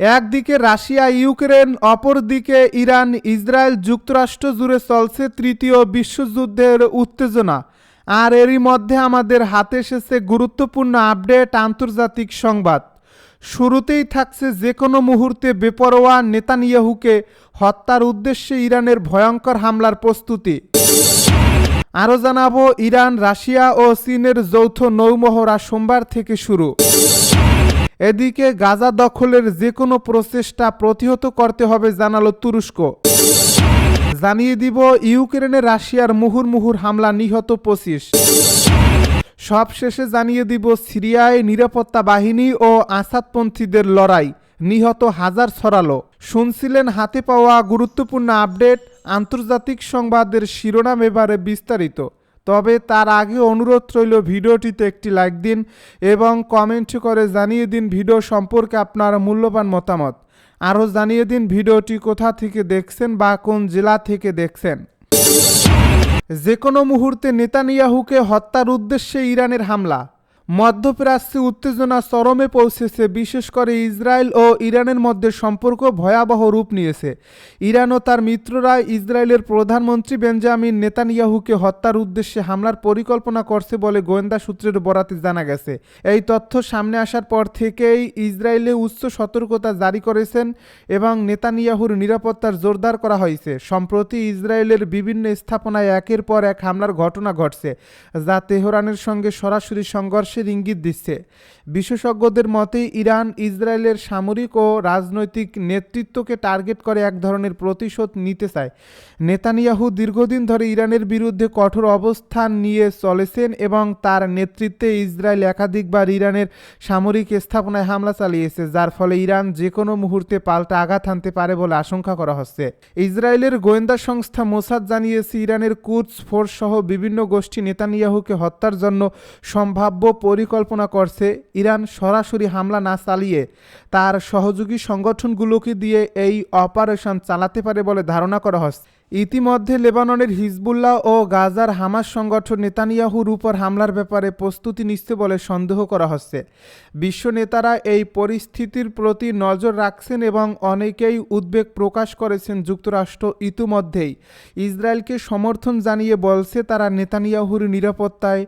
একদিকে Russia, Ukraine, অপরদিকে Iran, Israel যুক্তরাষ্ট্র জুড়ে চলছে তৃতীয় বিশ্বযুদ্ধের উত্তেজনা। আর এরই মধ্যে আমাদের হাতে এসেছে গুরুত্বপূর্ণ আপডেট, আন্তর্জাতিক সংবাদ। শুরুতেই থাকছে যে কোনো মুহূর্তে বেপরোয়া নেতানিয়াহুকে হত্যার উদ্দেশ্যে ইরানের ভয়ঙ্কর হামলার প্রস্তুতি। আরও জানাব, ইরান, রাশিয়া ও চীনের যৌথ নৌমহড়া সোমবার থেকে শুরু। এদিকে গাজা দখলের যে কোনো প্রচেষ্টা প্রতিহত করতে হবে, জানালো তুরস্ক। জানিয়ে দিব, ইউক্রেনে রাশিয়ার মুহুর মুহুর হামলা নিহত পঁচিশ। সব শেষে জানিয়ে দিব, সিরিয়ায় নিরাপত্তা বাহিনী ও আসাদপন্থীদের লড়াই নিহত হাজার ছড়ালো। শুনছিলেন হাতে পাওয়া গুরুত্বপূর্ণ আপডেট, আন্তর্জাতিক সংবাদের শিরোনাম এবারে বিস্তারিত। তবে তার আগে অনুরোধ রইল ভিডিওটিতে একটি লাইক দিন এবং কমেন্ট করে জানিয়ে দিন ভিডিও সম্পর্কে আপনার মূল্যবান মতামত। আরও জানিয়ে দিন ভিডিওটি কোথা থেকে দেখছেন বা কোন জেলা থেকে দেখছেন। যে কোনো মুহূর্তে নেতানিয়াহুকে হত্যার উদ্দেশ্যে ইরানের হামলা। মধ্যপ্রাচ্যে উত্তেজনা চরমে পৌঁছেছে, বিশেষ করে ইসরায়েল ও ইরানের মধ্যে সম্পর্ক ভয়াবহ রূপ নিয়েছে। ইরান ও তার মিত্ররা ইসরায়েলের প্রধানমন্ত্রী বেঞ্জামিন নেতানিয়াহুকে হত্যার উদ্দেশ্যে হামলার পরিকল্পনা করছে বলে গোয়েন্দা সূত্রের বরাতে জানা গেছে। এই তথ্য সামনে আসার পর থেকেই ইসরায়েলে উচ্চ সতর্কতা জারি করেছেন এবং নেতানিয়াহুর নিরাপত্তার জোরদার করা হয়েছে। সম্প্রতি ইসরায়েলের বিভিন্ন স্থাপনায় একের পর এক হামলার ঘটনা ঘটছে, যা তেহরানের সঙ্গে সরাসরি সংঘর্ষের ইঙ্গিত দিচ্ছে। বিশেষজ্ঞদের মতে, ইরান, ইসরায়েলের সামরিক ও রাজনৈতিক নেতৃত্বকে টার্গেট করে এক ধরনের প্রতিশোধ নিতে চায়। নেতানিয়াহু দীর্ঘদিন ধরে ইরানের বিরুদ্ধে কঠোর অবস্থান নিয়ে চলেছেন এবং তার নেতৃত্বে ইসরায়েল একাধিকবার ইরানের সামরিক স্থাপনায় হামলা চালিয়েছে, যার ফলে ইরান যে কোনো মুহূর্তে পাল্টা আঘাত হানতে পারে বলে আশঙ্কা করা হচ্ছে। ইসরায়েলের গোয়েন্দা সংস্থা মোসাদ জানিয়েছে, ইরানের কুর্স ফোর্স সহ বিভিন্ন গোষ্ঠী নেতানিয়াহুকে হত্যার জন্য সম্ভাব্য পরিকল্পনা করছে ইরান সরাসরি হামলা না চালিয়ে তার সহযোগী সংগঠনগুলোকে দিয়ে এই অপারেশন চালাতে পারে বলে ধারণা করা হচ্ছে। ইতিমধ্যে লেবাননের হিজবুল্লাহ ও গাজার হামাস সংগঠন নেতানিয়াহুর উপর হামলার ব্যাপারে প্রস্তুতি নিচ্ছে বলে সন্দেহ করা হচ্ছে। বিশ্ব নেতারা এই পরিস্থিতির প্রতি নজর রাখছেন এবং অনেকেই উদ্বেগ প্রকাশ করেছেন যুক্তরাষ্ট্র ইতিমধ্যেই। ইসরায়েলকে সমর্থন জানিয়ে বলছে তারা নেতানিয়াহুর নিরাপত্তায়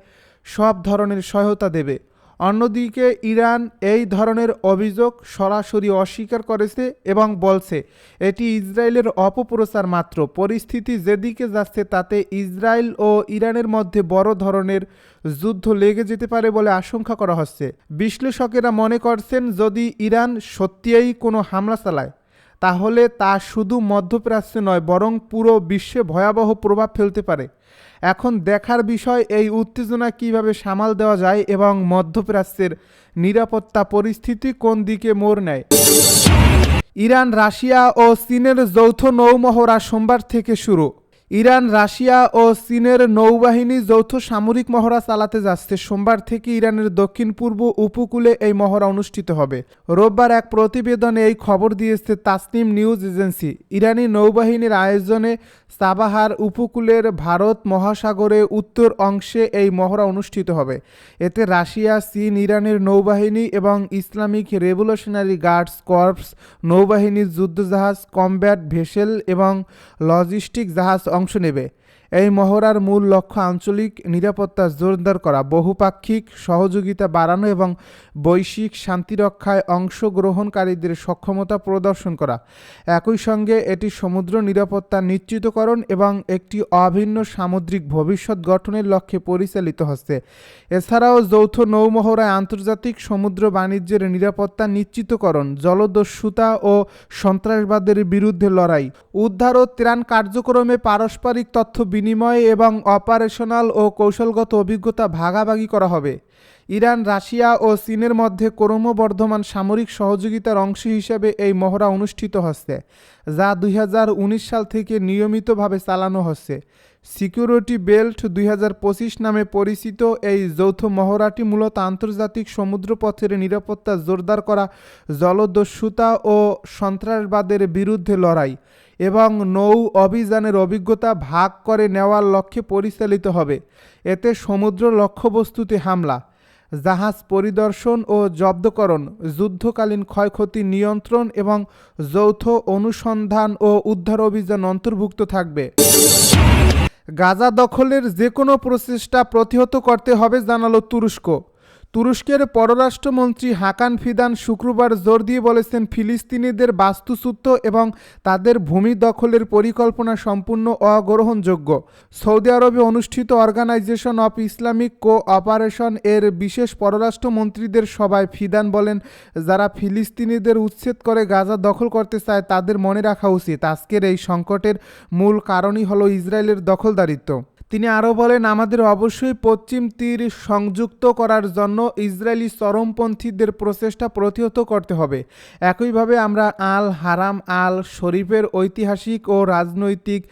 সব ধরনের সহায়তা দেবে। অন্যদিকে ইরান এই ধরনের অভিযোগ সরাসরি অস্বীকার করেছে এবং বলছে, এটি ইসরায়েলের অপপ্রচার মাত্র। পরিস্থিতি যেদিকে যাচ্ছে তাতে ইসরায়েল ও ইরানের মধ্যে বড় ধরনের যুদ্ধ লেগে যেতে পারে বলে আশঙ্কা করা হচ্ছে। বিশ্লেষকেরা মনে করছেন, যদি ইরান সত্যিই কোনো হামলা চালায়, তাহলে তা শুধু মধ্যপ্রাচ্যে নয়, বরং পুরো বিশ্বে ভয়াবহ প্রভাব ফেলতে পারে। এখন দেখার বিষয় এই উত্তেজনা কীভাবে সামাল দেওয়া যায় এবং মধ্যপ্রাচ্যের নিরাপত্তা পরিস্থিতি কোন দিকে মোড় নেয়? ইরান, রাশিয়া ও চীনের যৌথ নৌমহড়া সোমবার থেকে শুরু। ইরান, রাশিয়া ও চীনের নৌবাহিনী যৌথ সামরিক মহড়া চালাতে যাচ্ছে। সোমবার থেকে ইরানের দক্ষিণ পূর্ব উপকূলে এই মহড়া অনুষ্ঠিত হবে। রোববার এক প্রতিবেদনে এই খবর দিয়েছে তাসনিম নিউজ এজেন্সি। ইরানি নৌবাহিনীর আয়োজনে সাবাহার উপকূলের ভারত মহাসাগরে উত্তর অংশে এই মহড়া অনুষ্ঠিত হবে। এতে রাশিয়া, চীন, ইরানের নৌবাহিনী এবং ইসলামিক রেভলিউশনারি গার্ডস, কর্পস, নৌবাহিনীর যুদ্ধজাহাজ, কমব্যাট, ভেসেল এবং লজিস্টিক জাহাজ অংশ নেবে। এই মহড়ার মূল লক্ষ্য আঞ্চলিক নিরাপত্তা জোরদার করা, বহুপাক্ষিক সহযোগিতা বাড়ানো এবং বৈশ্বিক শান্তিরক্ষায় অংশগ্রহণকারীদের সক্ষমতা প্রদর্শন করা। একই সঙ্গে এটি সমুদ্র নিরাপত্তা নিশ্চিতকরণ এবং একটি অভিন্ন সামুদ্রিক ভবিষ্যৎ গঠনের লক্ষ্যে পরিচালিত হচ্ছে। এছাড়াও যৌথ নৌমহড়ায় আন্তর্জাতিক সমুদ্র বাণিজ্যের নিরাপত্তা নিশ্চিতকরণ, জলদস্যুতা ও সন্ত্রাসবাদের বিরুদ্ধে লড়াই, উদ্ধার ও ত্রাণ কার্যক্রমে পারস্পরিক তথ্য বিনিময় এবং অপারেশনাল ও কৌশলগত অভিজ্ঞতা ভাগাভাগি করা হবে। ইরান, রাশিয়া ও চীনের মধ্যে ক্রমবর্ধমান সামরিক সহযোগিতার অংশ হিসেবে এই মহড়া অনুষ্ঠিত হচ্ছে, যা দুই হাজার উনিশ সাল থেকে নিয়মিতভাবে চালানো হচ্ছে। সিকিউরিটি বেল্ট দুই হাজার পঁচিশ নামে পরিচিত এই যৌথ মহড়াটি মূলত আন্তর্জাতিক সমুদ্রপথের নিরাপত্তা জোরদার করা, জলদস্যুতা ও সন্ত্রাসবাদের বিরুদ্ধে লড়াই এবং নৌ অভিযানের অভিজ্ঞতা ভাগ করে নেওয়ার লক্ষ্যে পরিচালিত হবে। এতে সমুদ্র লক্ষ্যবস্তুতে হামলা, জাহাজ পরিদর্শন ও জব্দকরণ, যুদ্ধকালীন ক্ষয়ক্ষতি নিয়ন্ত্রণ এবং যৌথ অনুসন্ধান ও উদ্ধার অভিযান অন্তর্ভুক্ত থাকবে। গাজা দখলের যে কোনো প্রচেষ্টা প্রতিহত করতে হবে জানালো তুরস্ক। তুরস্কের পররাষ্ট্রমন্ত্রী হাকান ফিদান শুক্রবার জোর দিয়ে বলেছেন, ফিলিস্তিনিদের বাস্তুচ্যুত এবং তাদের ভূমি দখলের পরিকল্পনা সম্পূর্ণ অগ্রহণযোগ্য। সৌদি আরবে অনুষ্ঠিত organisation of Islamic cooperation এর বিশেষ পররাষ্ট্রমন্ত্রীদের সভায় ফিদান বলেন, যারা ফিলিস্তিনিদের উচ্ছেদ করে গাজা দখল করতে চায় তাদের মনে রাখা উচিত। আজকের এই সংকটের মূল কারণই হলো ইসরায়েলের দখলদারিত্ব। তিনি আরও বলেন, আমাদের অবশ্যই পশ্চিম তীর সংযুক্ত করার জন্য ইসরায়েলি চরমপন্থীদের প্রচেষ্টা প্রতিহত করতে হবে। একইভাবে আমরা আল হারাম আল শরীফের ঐতিহাসিক ও রাজনৈতিক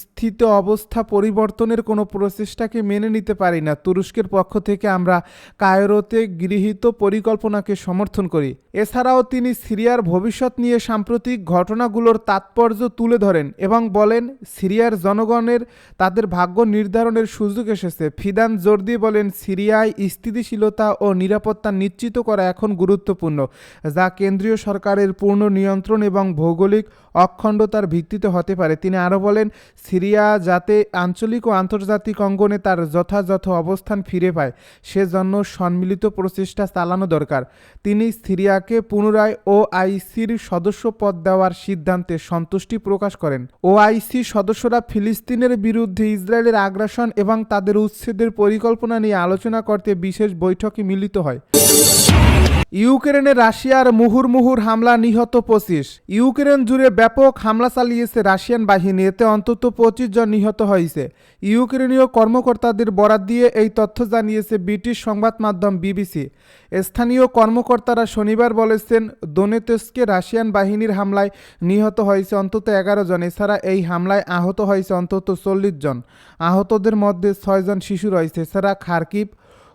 স্থিত অবস্থা পরিবর্তনের কোনো প্রচেষ্টাকে মেনে নিতে পারি না। তুরস্কের পক্ষ থেকে আমরা কায়রোতে গৃহীত পরিকল্পনাকে সমর্থন করি। এছাড়াও তিনি সিরিয়ার ভবিষ্যৎ নিয়ে সাম্প্রতিক ঘটনাগুলোর তাৎপর্য তুলে ধরেন এবং বলেন, সিরিয়ার জনগণের, তাদের ভাগ্য নির্ধারণের সুযোগ এসেছে। ফিদান জোর দিয়ে বলেন, সিরিয়ায় স্থিতিশীলতা ও নিরাপত্তা নিশ্চিত করা এখন গুরুত্বপূর্ণ, যা কেন্দ্রীয় সরকারের পূর্ণ নিয়ন্ত্রণ এবং ভৌগোলিক অখণ্ডতার ভিত্তিতে হতে পারে। তিনি আরও বলেন, সিরিয়া যাতে আঞ্চলিক ও আন্তর্জাতিক অঙ্গনে তার যথাযথ অবস্থান ফিরে পায়, সেজন্য সম্মিলিত প্রচেষ্টা চালানো দরকার। তিনি সিরিয়াকে পুনরায় ওআইসির সদস্য পদ দেওয়ার সিদ্ধান্তে সন্তুষ্টি প্রকাশ করেন। ওআইসি সদস্যরা ফিলিস্তিনের বিরুদ্ধে ইসরায়েলের আগ্রাসন এবং তাদের উচ্ছেদের পরিকল্পনা নিয়ে আলোচনা করতে বিশেষ বৈঠকে মিলিত হয়। ইউক্রেনে রাশিয়ার মুহুর্মুহুর হামলা নিহত পঁচিশ। ইউক্রেন জুড়ে ব্যাপক হামলা চালিয়েছে রাশিয়ান বাহিনী। এতে অন্তত পঁচিশ জন নিহত হয়েছে। ইউক্রেনীয় কর্মকর্তাদের বরাত দিয়ে এই তথ্য জানিয়েছে ব্রিটিশ সংবাদ মাধ্যম বিবিসি। স্থানীয় কর্মকর্তারা শনিবার বলেছেন, দোনেতেস্কে রাশিয়ান বাহিনীর হামলায় নিহত হয়েছে অন্তত এগারো জন। এছাড়া এই হামলায় আহত হয়েছে অন্তত চল্লিশ জন। আহতদের মধ্যে ছয়জন শিশু রয়েছে। এছাড়া খার্কিব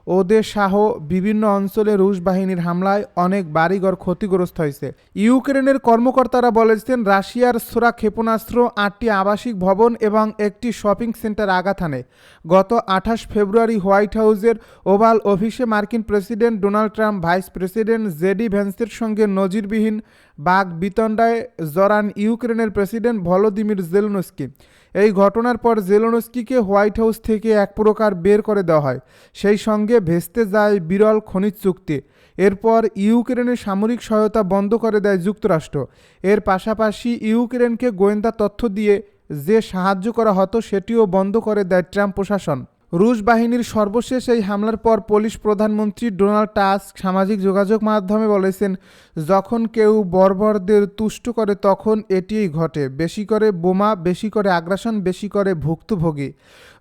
ওদের শাহ বিভিন্ন অঞ্চলে রুশ বাহিনীর হামলায় অনেক বাড়িঘর ক্ষতিগ্রস্ত হয়েছে। ইউক্রেনের কর্মকর্তারা বলেছেন, রাশিয়ার সোরা ক্ষেপণাস্ত্র আটটি আবাসিক ভবন এবং একটি শপিং সেন্টার আঘাত হানে। গত আঠাশ ফেব্রুয়ারি হোয়াইট হাউসের ওভাল অফিসে মার্কিন president Donald Trump, vice president JD ভ্যান্সের সঙ্গে নজিরবিহীন বাঘ বিতণ্ডায় জরান ইউক্রেনের প্রেসিডেন্ট ভলোদিমির জেলনস্কি। এই ঘটনার পর জেলনস্কিকে হোয়াইট হাউস থেকে এক প্রকার বের করে দেওয়া হয়। সেই সঙ্গে ভেস্তে যায় বিরল খনিজ চুক্তি। এরপর ইউক্রেনের সামরিক সহায়তা বন্ধ করে দেয় যুক্তরাষ্ট্র। এর পাশাপাশি ইউক্রেনকে গোয়েন্দা তথ্য দিয়ে যে সাহায্য করা হতো, সেটিও বন্ধ করে দেয় ট্রাম্প প্রশাসন। রুশ বাহিনীর সর্বশেষ এই হামলার পর পুলিশ প্রধানমন্ত্রী ডোনাল্ড টাস্ক সামাজিক যোগাযোগ মাধ্যমে বলেছেন, যখন কেউ বর্বরদের তুষ্ট করে, তখন এটিই ঘটে। বেশি করে বোমা, বেশি করে আগ্রাসন, বেশি করে ভুক্তভোগী।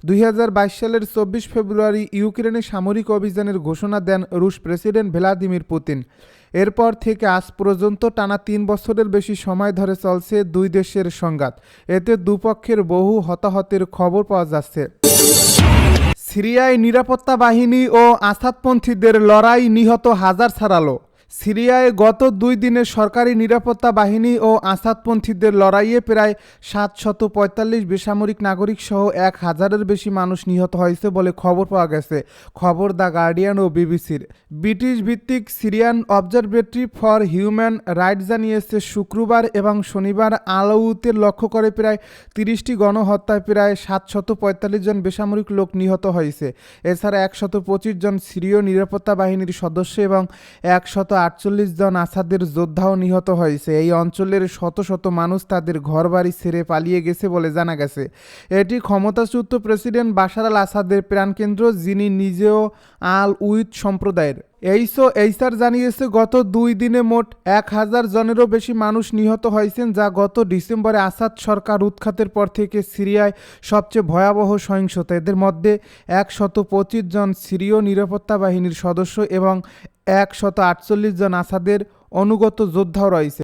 দুই হাজার বাইশ সালের চব্বিশ ফেব্রুয়ারি ইউক্রেনে সামরিক অভিযানের ঘোষণা দেন রুশ প্রেসিডেন্ট ভ্লাদিমির পুতিন। এরপর থেকে আজ পর্যন্ত টানা তিন বছরের বেশি সময় ধরে চলছে দুই দেশের সংঘাত। এতে দুপক্ষের বহু হতাহতের খবর পাওয়া যাচ্ছে। সিরিয়ায় নিরাপত্তা বাহিনী ও আসাদপন্থীদের লড়াই নিহত হাজার ছাড়ালো। সিরিয়ায় গত দুই দিনে সরকারি নিরাপত্তা বাহিনী ও আসাদপন্থীদের লড়াইয়ে প্রায় সাতশত পঁয়তাল্লিশ বেসামরিক নাগরিক সহ এক হাজারের বেশি মানুষ নিহত হয়েছে বলে খবর পাওয়া গেছে। খবর দ্য গার্ডিয়ান ও বিবিসির। ব্রিটিশ ভিত্তিক Syrian observatory for human rights জানিয়েছে, শুক্রবার এবং শনিবার আলাউতের লক্ষ্য করে প্রায় তিরিশটি গণহত্যায় প্রায় সাতশত পঁয়তাল্লিশ জন বেসামরিক লোক নিহত হয়েছে। এছাড়া একশত পঁচিশ জন সিরীয় নিরাপত্তা বাহিনীর সদস্য এবং একশত আটচল্লিশ জন আসাদের যোদ্ধাও নিহত হয়েছে। এই অঞ্চলের শত শত মানুষ তাদের ঘরবাড়ি ছেড়ে পালিয়ে গেছে বলে জানা গেছে। এটি ক্ষমতাচ্যুত প্রেসিডেন্ট বাশার আল আসাদের প্রাণকেন্দ্র, যিনি নিজেও আল উইথ সম্প্রদায়ের। এইসো এইসার জানিয়েছে, গত দুই দিনে মোট এক হাজার জনেরও বেশি মানুষ নিহত হয়েছেন, যা গত ডিসেম্বরে আসাদ সরকার উৎখাতের পর থেকে সিরিয়ায় সবচেয়ে ভয়াবহ সহিংসতা। এদের মধ্যে একশত পঁচিশ জন সিরীয় নিরাপত্তা বাহিনীর সদস্য এবং একশত আটচল্লিশ জন আসাদের অনুগত যোদ্ধাও রয়েছে।